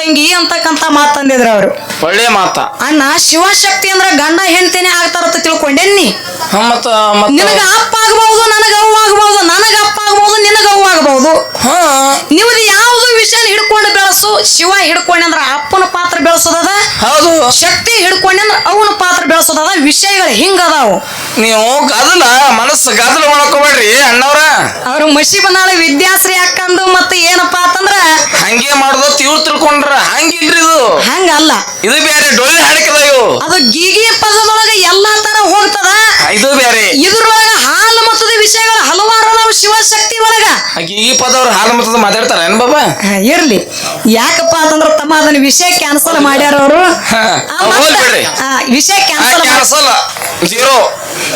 ತಂಗಿ ಅಂತಕ್ಕಂತ ಮಾತಂದಿದ್ರ ಅವರು. ಒಳ್ಳೆ ಮಾತ. ಅಣ್ಣ ಶಿವಶಕ್ತಿ ಅಂದ್ರ ಗಂಡ ಹೆಂಡತಿನೇ ಆಗ್ತಾರಂತ ತಿಳ್ಕೊಂಡೇನಿ ಹ, ಮತ್ತ ಮತ್ತ ನಿನಗ ಅಪ್ಪ ಆಗಬಹುದು ನನಗ ಅವ್ವ ಆಗಬಹುದು ನನಗ ಅಪ್ಪ ಆಗಬಹುದು ನಿನಗ ಅವ್ವ ಆಗಬಹುದು ನೀವು ಯಾವ್ದು ವಿಷಯ ಹಿಡ್ಕೊಂಡು ಬೆಳೆಸು ಶಿವ ಹಿಡ್ಕೊಂಡೆ ಅಂದ್ರ ಅಪ್ಪನ ಪಾತ್ರ ಬೆಳೆಸೋದದ? ಹೌದು. ಶಕ್ತಿ ಹಿಡ್ಕೊಂಡೆ ಅಂದ್ರ ಅವನ ಪಾತ್ರ ಬೆಳೆಸೋದದ? ವಿಷಯಗಳು ಹಿಂಗದಾವು. ನೀವು ಗದಲ ಮನಸ್ಸು ಗದಲ ಮಾಡ್ಕೋಬೇಡ್ರಿ ಅಣ್ಣವ್ರ. ಅವ್ರ ಮಸಿ ಬಂದಾಳ ವಿದ್ಯಾಶ್ರೀ ಅಕ್ಕಂದು ಮತ್ತೆ ಏನಪ್ಪಾ ಅಂತಂದ್ರ ತಿಳ್ಕೊಂಡ್ರ ಹಂಗಿಲ್ರಿ ಇದು? ಹಂಗಲ್ಲ. ಇದು ಬೇರೆ ಡೊಳ್ಳೆ ಹಾಡಿಕದ ಇವು. ಅದು ಗೀಗಿ ಪದದೊಳಗ ಎಲ್ಲಾ ತರ ಹೋಗ್ತದ. ಇದು ಬೇರೆ ಇದ್ರೊಳಗ ಹಾಲು ವಿಷಯಗಳು ಹಲವಾರು ನಾವು ಶಿವಶಕ್ತಿ ಒಳಗ. ಆಕಿ ಈ ಪದವ್ರು ಹಾಲು ಮತ್ತದ ಮಾತಾಡ್ತಾರ ಏನ್ ಬಾಬಾ? ಹಾ, ಇರ್ಲಿ. ಯಾಕಪ್ಪ ಅಂತಂದ್ರ ತಮ್ಮ ಅದನ್ನ ವಿಷಯ ಕ್ಯಾನ್ಸಲ್ ಮಾಡ್ಯಾರ ಅವರು. ಹಾ, ಹೋಗ್ಲಿ ಬಿಡ್ರಿ. ವಿಷಯ ಕ್ಯಾನ್ಸಲ್ ಕ್ಯಾನ್ಸಲ್ ಜೀರೋ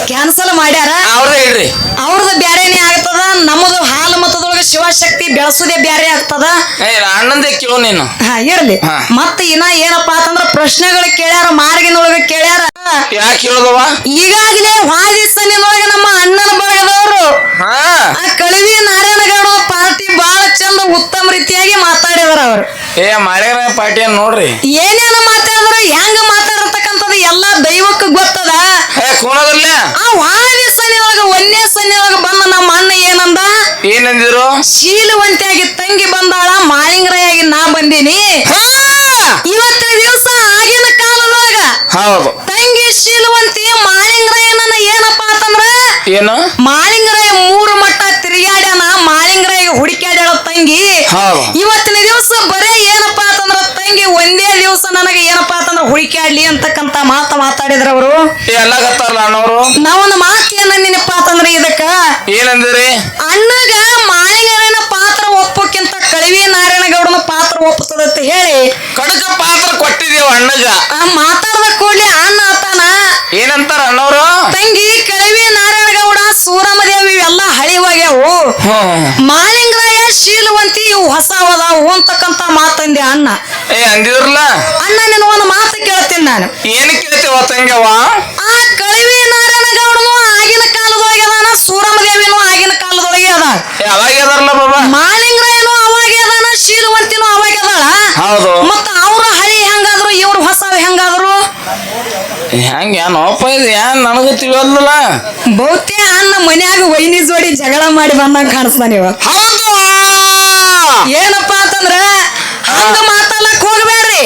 ಕ್ಯಾನ್ಸಲ್ ಮಾಡ್ಯಾರ? ಅವ್ರದೇ ಹೇಳ್ರಿ. ಅವ್ರದ್ದು ಬ್ಯಾರೆನೇ ಆಗ್ತದ ನಮ್ಮದು ಹಾಲು ಮತದೊಳಗ ಶಿವಶಕ್ತಿ ಬೆಳೆಸೋದೇ ಬ್ಯಾರೆ ಆಗ್ತದ. ಏ ಅಣ್ಣಂದೇ ಕೇಳು ನೀನು. ಹಾ ಇರ್ಲಿ. ಹಾ. ಮತ್ತ ಇನ್ನ ಏನಪ್ಪಾ ಅಂತಂದ್ರ ಪ್ರಶ್ನೆಗಳು ಕೇಳ್ಯಾರ ಮಾರ್ಗಿನೊಳಗ ಕೇಳ್ಯಾರ. ಯಾಕೆ ಕೇಳೋದವ? ಈಗಾಗಲೇ ಸನ್ನಿನೊಳಗ ನಮ್ಮ ಅಣ್ಣನ ಬಳಗದವರು ಹಾ. ಆ ಕಳವಿ ನಾರಾಯಣಗೌಡ ಪಾರ್ಟಿ ಬಹಳ ಚಂದ ಉತ್ತಮ ರೀತಿಯಾಗಿ ಮಾತಾಡಿದಾರ ಅವರು. ಏ ಮಾಡ್ಯಾರ ಪಾರ್ಟಿ ನೋಡ್ರಿ? ಏನೇನ ಮಾತಾಡಿದ್ರ ಹೆಂಗ ಮಾತಾಡಿರ್ತಕ್ಕಂಥದ್ದು ಎಲ್ಲಾ ದೈವಕ್ಕೆ ಗೊತ್ತದ. ಏ ಕೂನದಲ್ಲ ಆ ವಾದಿ ಸನ್ನಿನೊಳಗ ಒಂದೇ ಸನ್ನಿನೊಳಗ ಬಂದ ನಮ್ಮ ಅಣ್ಣ ಏನಂದ? ಏನಂದಿರು ಶೀಲವಂತಿಯಾಗಿ ತಂಗಿ ಬಂದಾಳ ಮಾಳಿಂಗರಾಯಾಗಿ ನಾ ಬಂದೀನಿ. ಇವತ್ತಿನ ದಿವಸ ಆಗಿನ ಕಾಲದೊಳಗ ಹೌದು. ತಂಗಿ ಶೀಲವಂತಿ ಏನು? ಮಾಳಿಂಗರಾಯ ಮೂರು ಮಟ್ಟ ತಿರುಗಾಡ್ಯಾನ ಮಾಳಿಂಗರಾಯ ಹುಡುಕ್ಯಾಡ್ಯಾಳ ತಂಗಿ. ಹೌದು. ಇವತ್ತಿನ ದಿವಸ ಬರೇ ಏನಪ್ಪಾ ಅಂತಂದ್ರ ತಂಗಿ ಒಂದೇ ದಿವಸ ನನಗೆ ಏನಪ್ಪಾ ಅಂತಂದ್ರ ಹುಡುಕ್ಯಾಡ್ಲಿ ಅಂತಕ್ಕಂತ ಮಾತ ಮಾತಾಡಿದ್ರ ಅವರು. ಎಲ್ಲ ಗತ್ತಾರಲ್ಲ ಅಣ್ಣವ್ರು? ನಾವೊಂದು ಮಾತು ಏನಪ್ಪ ಅಂತಂದ್ರ ಇದಕ್ಕ? ಏನಂದಿರಿ? ಅಣ್ಣಗ ಮಾಳಿಂಗರಾಯನ ಪಾತ್ರ ಒಪ್ಪಕ್ಕಿಂತ ಕಳವಿ ನಾರಾಯಣಗೌಡನ ಪಾತ್ರ ಒಪ್ಪಿಸದಂತ ಹೇಳಿ. ಕಡಕ ಪಾತ್ರ ಕೊಟ್ಟಿದೀವ ಅಣ್ಣಗ. ಆ ಮಾತಾಡ್ದ ಕೂಡ್ಲೆ ಅಣ್ಣ ಆತಾನ. ಏನಂತಾರ ಅಣ್ಣವ್ರು? ತಂಗಿ ಕಳವಿ ನಾರಾಯಣಗೌಡ ಎಲ್ಲ ಹಳಿವಾಗ್ಯಾವು. ಮಾಲಿಂಗರಾಯ ಮಾಳಿಂಗರಾಯ ಶೀಲವಂತಿ ಇವು ಹೊಸವದಾವು ಅಂತಕ್ಕಂತ ಮಾತಂದೆ ಅಣ್ಣ. ಏ ಅಂದಿದ್ರಲ್ಲ? ಅಣ್ಣ ನಿನ್ನ ಒಂದು ಮಾತು ಕೇಳ್ತೀನಿ ನಾನು. ಏನ್ ಕೇಳ್ತೀವ ತಂಗವ ಆ ಕಳವಿ ನಾರಾಯಣಗೌಡನು ಆಗಿನ ಕಾಲದೊಳಗೆ ಅದಾನ ಸೂರಮದೇವಿನೂ ಆಗಿನ ಕಾಲದೊಳಗೆ ಅದ ಏ ಅವಾಗ ಅದಾರಲ್ಲ ಬಾಬಾ. ಮಾಳಿಂಗರಾಯನು ಅವಾಗೆ ಅದಾನ ಶೀಲವಂತಿನೂ ಅವಾಗ ಅದಾಳ. ಹೌದು. ಮತ್ತ ಅವ್ರ ಹಳಿ ಹೆಂಗಾದ್ರು ಇವ್ರ ಹೊಸ ಹೆಂಗಾದ್ರು? ಹೆಂಗ ಏನೋಪ್ಪ ಇದು ಏನ್ ನನಗೂ ತಿಳಿಯೋದಿಲ್ಲ ಬಹುತೇ ಮನ್ಯಾಗ ವೈನಿ ಜೋಡಿ ಜಗಳ ಮಾಡಿ ಬಂದಂಗ ಕಾಣಿಸ್ತಾನ ಇವ ಹೌದು. ಏನಪ್ಪಾ ಅಂತಂದ್ರ ಹಂಗ ಮಾತಾಡಕ್ ಹೋಗ್ಬೇಡ್ರಿ?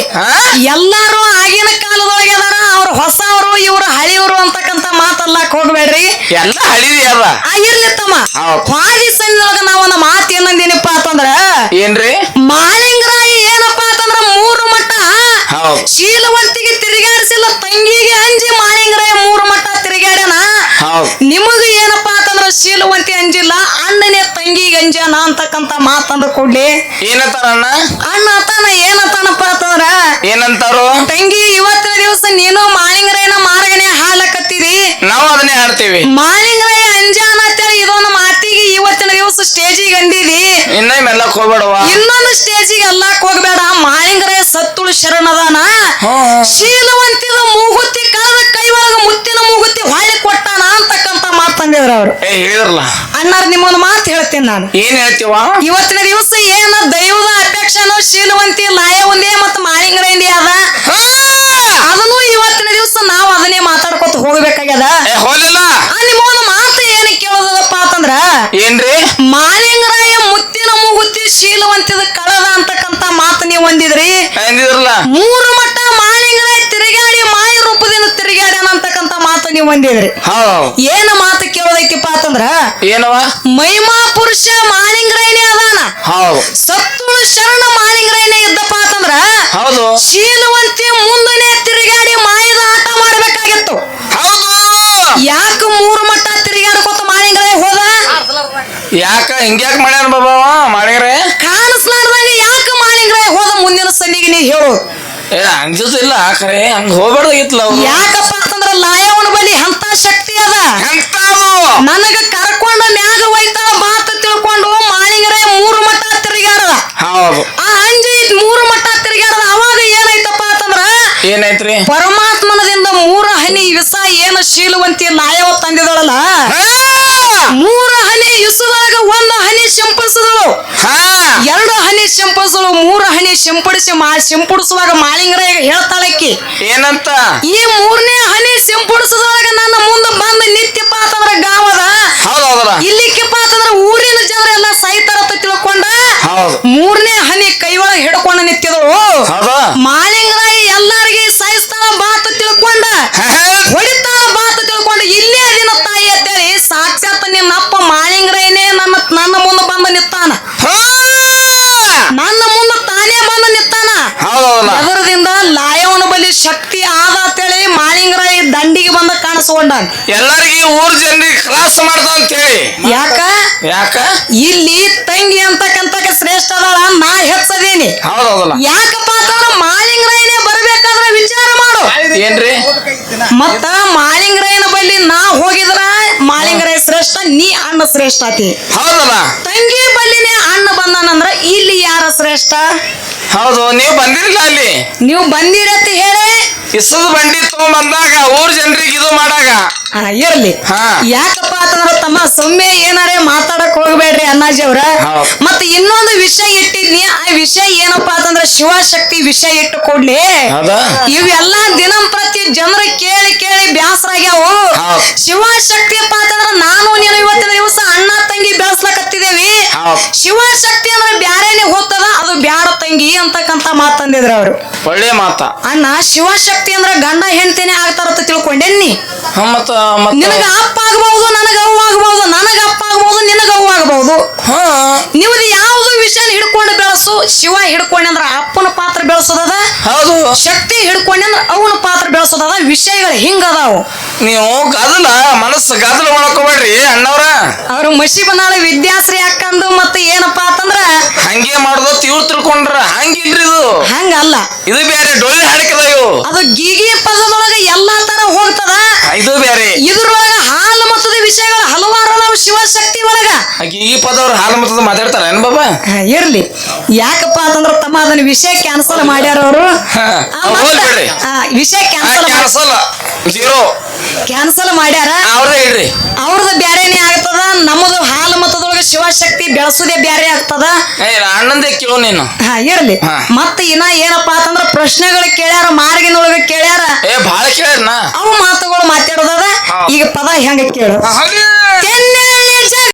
ಎಲ್ಲಾರು ಆಗಿನ ಕಾಲದೊಳಗೆ ಅದಾರ ಅವ್ರ ಹೊಸವ್ರು ಇವ್ರ ಹಳಿಯವರು ಅಂತಕ್ಕಂತ ಮಾತಲ್ಲಕ್ ಹೋಗ್ಬೇಡ್ರಿ. ಎಲ್ಲ ಹಳಿವಿ ಅದ. ಆ ಇರ್ಲಿ ತಮ್ಮ. ಕ್ವಾಲಿ ಸನ್ನಿದೊಳಗ ನಾವೊಂದು ಮಾತು ಏನಂದೇನಪ್ಪ ಅಂತಂದ್ರ ಏನ್ರಿ? ಮಾಲಿಂಗರಾಯಿ ಏನಪ್ಪಾ ಅಂತಂದ್ರ ಮೂರು ಮಟ್ಟ ಶೀಲವಂತಿಗೆ ತಿರುಗಾಡಿಸಿಲ್ಲ ತಂಗಿಗೆ ಅಂಜಿ ಮಾಲಿಂಗರಾಯ ಮೂರು ಮಟ್ಟ ತಿರುಗಾಡ್ಯಾನ. ನಿಮಗ ಶೀಲವಂತಿ ಅಂಜಿಲ್ಲ ಅಣ್ಣನೇ ತಂಗಿ ಅಂಜಾನ ಅಂತಕ್ಕಂತ ಮಾತಂದ್ರ ಕೊಡ್ಲಿ ಏನಂತಾರಣ್ಣ ಅಣ್ಣ? ತಾನ ಏನಂತಾನಪ್ಪ ಅಂತಂದ್ರ ಏನಂತಾರು? ತಂಗಿ ಇವತ್ತಿನ ದಿವಸ ನೀನು ಮಾಳಿಂಗರಾಯನ ಮಾರ್ಗನೆ ಹಾಲಕತ್ತೀರಿ ನಾವು ಅದನ್ನೇ ಹಾಡ್ತೀವಿ. ಮಾಳಿಂಗರಾಯ ಅಂಜಾನ ಇದೊಂದು ಮಾತಿಗೆ ಇವತ್ತಿನ ದಿವಸ ಸ್ಟೇಜಿಗೆ ಅಂದಿದಿ. ಇನ್ನ ಮೆಲ್ಲಕ್ ಹೋಗ್ಬೇಡವ ಇನ್ನೊಂದು ಸ್ಟೇಜಿಗೆ ಎಲ್ಲಾಕ್ ಹೋಗ್ಬೇಡ ಮಾಳಿಂಗರಾಯ ಸತ್ತುಳು ಶರಣದಾನ. ಹ್ಮ್. ಏ ಹೇಳಿದ್ರಲ್ಲ. ಅಣ್ಣಾರ ನಿಮ್ಮೊಂದು ಮಾತು ಹೇಳ್ತೀನಿ ನಾನು. ಏನ್ ಹೇಳ್ತೀವ? ಇವತ್ತಿನ ದಿವಸ ಏನ ದೈವದ ಅಪೇಕ್ಷನೋ ಶೀಲವಂತಿ ಲಾಯ ಒಂದೇ ಮತ್ತು ಮಾಳಿಂಗರೇಂದಿ ಅದ? ಅದನ್ನು ಇವತ್ತಿನ ದಿವಸ ನಾವು ಅದನ್ನೇ ಮಾತು ನೀವು ಬಂದಿದ್ರಿ ಏನ ಮಾತು ಕೇಳೋದಕ್ಕಿಪ್ಪ ಅಂತಂದ್ರ ಏನವ? ಮಹಿಮಾ ಪುರುಷ ಮಾಳಿಂಗರಾಯನೇ ಅದಾನ ಸತ್ತುಳು ಶರಣ ಮಾಳಿಂಗರಾಯನೇ ಇದ್ದಪ್ಪ ಅಂತಂದ್ರ ಹೌದು. ಶೀಲವಂತಿ ಮುಂದನೆ ತಿರುಗಾಡಿ ಮಾಯದ ಆಟ ಮಾಡಬೇಕಾಗಿತ್ತು. ಹೌದು. ಯಾಕ ಮೂರು ಮಟ್ಟ ತಿರುಗಾಡ್ಕೊತ ಮಾಳಿಂಗರಾಯ ಹೋದ? ಯಾಕ ಹಿಂಗ್ಯಾಕ ಮಾಡ್ಯಾನ ಬಾಬಾವ ಮಾಡಿಗ್ರೆ ಕಾಣಿಸ್ಲಾರ್ದಂಗ ಯಾಕ ಮಾಳಿಂಗರಾಯ ಹೋದ ಮುಂದಿನ ಸನ್ನಿಗೆ ನೀ ಹೇಳು. ಏ ಅಂಜುದಿಲ್ಲ ಕರೆ ಹಂಗ ಹೋಗ್ಬಾರ್ದಾಗಿತ್ತಲ್ಲ ಯಾಕಪ್ಪ ಅಂತಂದ್ರ ಅಂತ ಶಕ್ತಿ ಅದ. ಎಂತಾವು ನನಗ ಕರ್ಕೊಂಡ ಮ್ಯಾಗ ಒಯ್ತಾಳ ಮಾತು ತಿಳ್ಕೊಂಡು ಮಾಳಿಂಗರಾಯ ಮೂರು ಮಟ್ಟ ತಿರುಗ್ಯಾರ. ಹೌದು. ಆ ಅಂಜಿ ಮೂರು ಮಟ್ಟ ತಿರುಗ್ಯಾರ ಅವಾಗ ಏನಾಯ್ತಪ್ಪ ಅಂತಂದ್ರ ಏನೈತ್ರಿ ಪರಮಾತ್ಮನದಿಂದ ಮೂರ ಹನಿ ವಿಷ ಏನು ಶೀಲವಂತಿ ಲಾಯವ ತಂದಿದಳಲ್ಲ ಮೂರು ಹನಿ ಇಸುದಾಗ ಒಂದು ಹನಿ ಸಿಂಪಡಿಸಿದಳು. ಎರಡು ಹನಿ ಸಿಂಪಡಿಸಲು ಮೂರು ಹನಿ ಶಿಂಪಡಿಸಿ ಮಾ ಸಿಂಪಡಿಸುವಾಗ ಮಾಳಿಂಗರ ಏನಂತ? ಈ ಮೂರನೇ ಹನಿ ಸಿಂಪಡಿಸದೊಳಗ ನನ್ನ ಮುಂದೆ ಬಂದ ನಿತ್ಯಪ್ಪ ಅಂತಂದ್ರ ಗಾವದ. ಇಲ್ಲಿ ಇಲ್ಲಿಕ್ಕಿಪ್ಪ ಅಂತಂದ್ರ ಊರಿನ ಜನರೆಲ್ಲ ಸೈತರ ತಿಳ್ಕೊಂಡ ಹೌದು. ಮೂರನೇ ಹನಿ ಕೈಯೊಳಗ ಒಳಗೆ ಹಿಡ್ಕೊಂಡ ನಿಂತಿದಳು ಹೌದಾ ಮಾಳಿಂಗರಾಯಿ ಎಲ್ಲಾರಿಗೆ ಸಾಯಿಸ್ತಾಳ ಬಾತ ತಿಳ್ಕೊಂಡ ಹೊಡಿತಾಳ ಬಾತ ತಿಳ್ಕೊಂಡ ಇಲ್ಲೇ ದಿನ ತಾಯಿ ಅಂತೇಳಿ ಸಾಕ್ಷಾತ್ ನಿನ್ನ ಅಪ್ಪ ಮಾಳಿಂಗರಾಯನೇ ನನ್ನ ನನ್ನ ಮುಂದೆ ಬಂದ ನಿತ್ತಾನ ನನ್ನ ಮುಂದೆ ತಾನೇ ಬಂದ ನಿತ್ತಾನ ಹೌದೌದಲ್ಲ ಅದರದಿಂದ ಲಾಯವನ ಬಲಿ ಶಕ್ತಿ ಆದ ಅಂತೇಳಿ ಮಾಳಿಂಗರಾಯಿ ಬಂದ ಎಲ್ಲರಿಗೆ ಊರ್ ಜನರಿಗೆ ಕ್ರಾಸ್ ಮಾಡ್ದ ಅಂತ ಹೇಳಿ ಯಾಕ? ಯಾಕ? ಇಲ್ಲಿ ತಂಗಿ ಅಂತಕ್ಕಂತ ಶ್ರೇಷ್ಠ ಅದಾಳ ನಾ ಹೆಚ್ಚದೀನಿ. ಹೌದೌದಲ್ಲ ಯಾಕಪ್ಪ ಅಂತಂದ್ರ ಮಾಲಿಂಗರಾಯನೇ ಬರ್ಬೇಕಾದ್ರೆ ವಿಚಾರ ಮಾಡು. ಏನ್ರಿ? ಮತ್ತ ಮಾಲಿಂಗರಾಯನ ಬಲ್ಲಿ ನಾ ಹೋಗಿದ್ರ ಮಾಲಿಂಗರಾಯ ಶ್ರೇಷ್ಠ ನೀ ಅಣ್ಣ ಶ್ರೇಷ್ಠ ಆತಿ. ಹೌದಲ್ಲ. ತಂಗಿ ಬಂದಾನಂದ್ರ ಇಲ್ಲಿ ಯಾರ ಶ್ರೇಷ್ಠ? ಹೌದು ನೀವು ಬಂದಿರಲಿಲ್ಲ ಅಲ್ಲಿ. ನೀವು ಬಂದಿರತ್ತಿ ಹೇಳಿ. ಇಸದ ಬಂಡಿ ತಗೊಂಬಂದಾಗ ಊರ್ ಜನರಿಗೆ ಇದು ಮಾಡಾಗ. ಹಾ, ಇರ್ಲಿ. ಹಾ. ಯಾಕಪ್ಪ ಅಂತಂದ್ರ ತಮ್ಮ ಸೊಮ್ಮೆ ಏನಾರೇ ಮಾತಾಡಕ್ ಹೋಗ್ಬೇಡ್ರಿ ಅಣ್ಣಾಜಿ ಅವ್ರ. ಮತ್ತೆ ಮತ್ತ ಇನ್ನೊಂದು ವಿಷಯ ಇಟ್ಟಿದ್ನಿ. ಆ ವಿಷಯ ಏನಪ್ಪಾ ಅಂತಂದ್ರ ಶಿವಶಕ್ತಿ ವಿಷಯ ಇಟ್ಟು ಕೊಡ್ಲಿ. ಹೌದಾ? ಇವೆಲ್ಲ ದಿನಂಪ್ರತಿ ಜನರು ಕೇಳಿ ಕೇಳಿ ಬ್ಯಾಸರಾಗ್ಯಾವು. ಶಿವಶಕ್ತಿ ಶಿವಶಕ್ತಿ ಅಂದ್ರೆ ಬ್ಯಾರೇನೆ ಹೋಗ್ತದ ಅದು ಬ್ಯಾಡ ತಂಗಿ ಅಂತಕ್ಕಂತ ಮಾತಂದಿದ್ರ ಅವರು. ಒಳ್ಳೆ ಮಾತ. ಅಣ್ಣ ಶಿವಶಕ್ತಿ ಅಂದ್ರ ಗಂಡ ಹೆಂಡತಿನೇ ಆಗ್ತಾರತ್ತ ತಿಳ್ಕೊಂಡೇನಿ ಹ, ಮತ್ತ ಮತ್ತ ನಿನಗ ಅಪ್ಪ ಆಗಬಹುದು ನನಗ ಅವ್ವ ಆಗಬಹುದು ನನಗ ಅಪ್ಪ ಆಗಬಹುದು ನಿನಗ ಅವ್ವ ಆಗಬಹುದು ಹಾ. ನಿಮ್ದು ಯಾವ್ದು ವಿಷಯ ಹಿಡ್ಕೊಂಡು ಬೆಳೆಸು ಶಿವ ಹಿಡ್ಕೊಂಡೆ ಅಂದ್ರ ಅಪ್ಪನ ಪಾತ್ರ ಬೆಳೆಸೋದದ? ಹೌದು. ಶಕ್ತಿ ಹಿಡ್ಕೊಂಡೆ ಅಂದ್ರ ಅವನ ಪಾತ್ರ ಬೆಳೆಸೋದದ? ವಿಷಯಗಳು ಹಿಂಗದಾವು. ನೀವು ಗದಲ ಮನಸ್ಸು ಗದಲ ಮಾಡ್ಕೋಬೇಡ್ರಿ ಅಣ್ಣವ್ರ. ಅವ್ರ ಮಸಿ ಬನಾಳ ವಿದ್ಯಾಶ್ರೀ ಅಕ್ಕಂದು ಮತ್ತೆ ಏನಪ್ಪಾ ಅಂತಂದ್ರ ಹಂಗೆ ಮಾಡುದ ಇವ್ರು ತಿಳ್ಕೊಂಡ್ರ. ಹಂಗಿಲ್ರಿ ಇದು. ಹಂಗಲ್ಲ. ಇದು ಬೇರೆ ಡೊಳ್ಳಿ ಹಾಡಿಕದ ಇವು. ಅದು ಗೀಗಿ ಪದದೊಳಗ ಎಲ್ಲಾ ತರ ಹೋಗ್ತದ. ಇದು ಬೇರೆ. ಇದ್ರೊಳಗ ಹಾಲು ಮತ್ತದ ವಿಷಯಗಳು ಹಲವಾರು ಅದಾವ ಆಕಿ ಈ ಪದವ್ರು ಹಾಲು ಮತದ ಮಾತಾಡ್ತಾರ ಏನ್ ಬಾಬಾ? ಹಾ, ಇರ್ಲಿ. ಯಾಕಪ್ಪ ಅಂತಂದ್ರ ತಮ್ಮ ಅದನ್ನ ವಿಷಯ ಕ್ಯಾನ್ಸಲ್ ಮಾಡ್ಯಾರ ಅವರು? ಹೋಗ್ಬಿಡ್ರಿ. ವಿಷಯ ಕ್ಯಾನ್ಸಲ್ ಕ್ಯಾನ್ಸಲ್ ಜೀರೋ ಕ್ಯಾನ್ಸಲ್ ಮಾಡ್ಯಾರ? ಅವ್ರದೇ ಹೇಳ್ರಿ. ಅವ್ರದ್ದು ಬ್ಯಾರೆನೇ ಆಗ್ತದ? ನಮ್ಮದು ಹಾಲು ಮತದೊಳಗ ಶಿವಶಕ್ತಿ ಬೆಳೆಸೋದೇ ಬ್ಯಾರೆ ಆಗ್ತದ? ಏ ಅಣ್ಣಂದೇ ಕೇಳು ನೀನು. ಹಾ ಇರ್ಲಿ. ಹಾ. ಮತ್ತ ಇನ್ನ ಏನಪ್ಪಾ ಅಂತಂದ್ರ ಪ್ರಶ್ನೆಗಳು ಕೇಳ್ಯಾರ ಮಾರ್ಗಿನೊಳಗ ಕೇಳ್ಯಾರ? ಏ ಭಾಳ ಅವು ಮಾತುಗಳು ಮಾತಾಡೋದದ? ಹಾ. ಈಗ ಪದ ಹೆಂಗ ಕೇಳು? ತೆನ್ನೆ